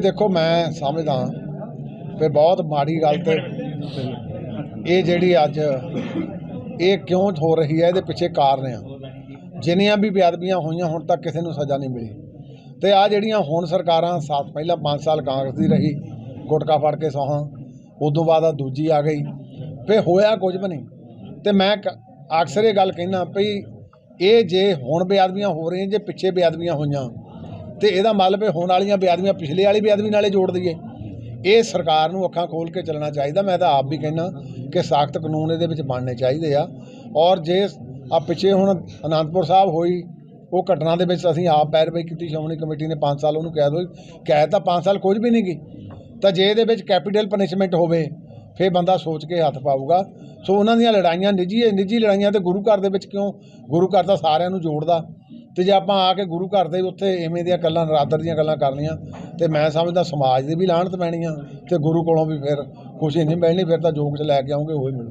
ਦੇਖੋ ਮੈਂ ਸਮਝਦਾ ਵੀ ਬਹੁਤ ਮਾੜੀ ਗੱਲ ਤੇ ਇਹ ਜਿਹੜੀ ਅੱਜ ਇਹ ਕਿਉਂ ਹੋ ਰਹੀ ਹੈ, ਇਹਦੇ ਪਿੱਛੇ ਕਾਰਨ ਆ। ਜਿੰਨੀਆਂ ਵੀ ਬੇਅਦਬੀਆਂ ਹੋਈਆਂ, ਹੁਣ ਤੱਕ ਕਿਸੇ ਨੂੰ ਸਜ਼ਾ ਨਹੀਂ ਮਿਲੀ। ਤੇ ਆ ਜਿਹੜੀਆਂ ਹੁਣ ਸਰਕਾਰਾਂ ਸਾਥ, ਪਹਿਲਾਂ 5 ਸਾਲ ਕਾਂਗਰਸ ਦੀ ਰਹੀ, ਗੁਟਕਾ ਫੜ ਕੇ ਸੌਹਾਂ ਉਦੋਂ ਬਾਅਦ ਆ ਦੂਜੀ ਆ ਗਈ, ਫੇ ਹੋਇਆ ਕੁਝ ਵੀ ਨਹੀਂ। ਤੇ ਮੈਂ ਕ- ਅਕਸਰ ਇਹ ਗੱਲ ਕਹਿਣਾ ਵੀ ਇਹ ਜੇ ਹੁਣ ਬੇਅਦਬੀਆਂ ਹੋ ਰਹੀਆਂ, ਜੇ ਪਿੱਛੇ ਬੇਅਦਬੀਆਂ ਹੋਈਆਂ ਤੇ ਇਹਦਾ ਮਤਲਬ ਇਹ ਹੋਣ ਵਾਲੀਆਂ ਬੇਅਦਬੀਆਂ ਪਿਛਲੇ ਵਾਲੀ ਬੇਅਦਬੀ ਨਾਲੇ ਜੋੜ ਦਈਏ। ਇਹ ਸਰਕਾਰ ਨੂੰ ਅੱਖਾਂ ਖੋਲ ਕੇ ਚੱਲਣਾ ਚਾਹੀਦਾ, ਮੈਂ ਤਾਂ ਆਪ ਵੀ ਕਹਿਣਾ ਕਿ ਸਾਖਤ ਕਾਨੂੰਨ ਇਹਦੇ ਵਿੱਚ ਬਣਨੇ ਚਾਹੀਦੇ ਆ। ਔਰ ਜੇ ਆ ਪਿੱਛੇ ਹੁਣ ਅਨੰਦਪੁਰ ਸਾਹਿਬ ਹੋਈ, ਉਹ ਘਟਨਾ ਦੇ ਵਿੱਚ ਅਸੀਂ ਆਪ ਪੈਰਵਾਈ ਕੀਤੀ, ਸ਼੍ਰੋਮਣੀ ਕਮੇਟੀ ਨੇ 5 ਸਾਲ ਉਹਨੂੰ ਕੈਦ ਹੋਈ ਕੈਦ ਤਾਂ 5 ਸਾਲ ਕੁਝ ਵੀ ਨਹੀਂ ਗਈ। ਤਾਂ ਜੇ ਇਹਦੇ ਵਿੱਚ ਕੈਪੀਟਲ ਪਨਿਸ਼ਮੈਂਟ ਹੋਵੇ, ਫੇਰ ਬੰਦਾ ਸੋਚ ਕੇ ਹੱਥ ਪਾਊਗਾ। ਸੋ ਉਹਨਾਂ ਦੀਆਂ ਲੜਾਈਆਂ, ਨਿੱਜੀ ਨਿੱਜੀ ਲੜਾਈਆਂ ਤੇ ਗੁਰੂ ਘਰ ਦੇ ਵਿੱਚ ਕਿਉਂ? ਗੁਰੂ ਘਰ ਤਾਂ ਸਾਰਿਆਂ ਨੂੰ ਜੋੜਦਾ। ਤੇ ਜੇ ਆਪਾਂ ਆ ਕੇ ਗੁਰੂ ਘਰ ਦੇ ਉੱਥੇ ਐਵੇਂ ਦੀਆਂ ਗੱਲਾਂ, ਨਰਾਦਰ ਦੀਆਂ ਗੱਲਾਂ ਕਰਨੀਆਂ, ਤੇ ਮੈਂ ਸਮਝਦਾ ਸਮਾਜ ਦੀ ਵੀ ਲਾਹਣਤ ਪੈਣੀ ਆ, ਤੇ ਗੁਰੂ ਕੋਲੋਂ ਵੀ ਫਿਰ ਖੁਸ਼ੀ ਨਹੀਂ ਮਿਲਣੀ, ਫਿਰ ਤਾਂ ਜੋ ਚ ਲੈ ਕੇ ਆਉਂਗੇ, ਉਹ ਹੀ ਮਿਲੂ